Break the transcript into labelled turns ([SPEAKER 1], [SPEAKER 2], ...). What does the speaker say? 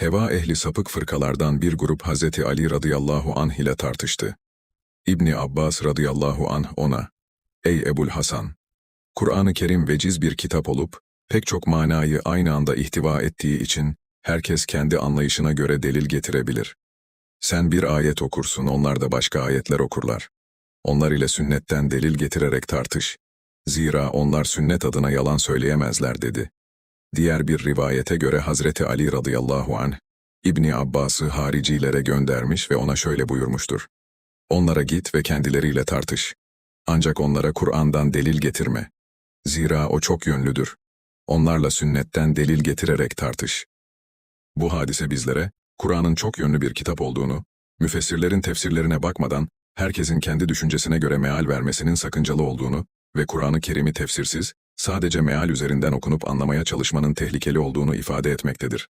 [SPEAKER 1] Heva ehli sapık fırkalardan bir grup Hazreti Ali radıyallahu anh ile tartıştı. İbni Abbas radıyallahu anh ona, Ey Ebul Hasan! Kur'an-ı Kerim veciz bir kitap olup, pek çok manayı aynı anda ihtiva ettiği için, herkes kendi anlayışına göre delil getirebilir. Sen bir ayet okursun, onlar da başka ayetler okurlar. Onlar ile sünnetten delil getirerek tartış. Zira onlar sünnet adına yalan söyleyemezler dedi. Diğer bir rivayete göre Hazreti Ali radıyallahu anh, İbni Abbas'ı haricilere göndermiş ve ona şöyle buyurmuştur. Onlara git ve kendileriyle tartış. Ancak onlara Kur'an'dan delil getirme. Zira o çok yönlüdür. Onlarla sünnetten delil getirerek tartış. Bu hadise bizlere, Kur'an'ın çok yönlü bir kitap olduğunu, müfessirlerin tefsirlerine bakmadan, herkesin kendi düşüncesine göre meal vermesinin sakıncalı olduğunu ve Kur'an-ı Kerim'i tefsirsiz, sadece meal üzerinden okunup anlamaya çalışmanın tehlikeli olduğunu ifade etmektedir.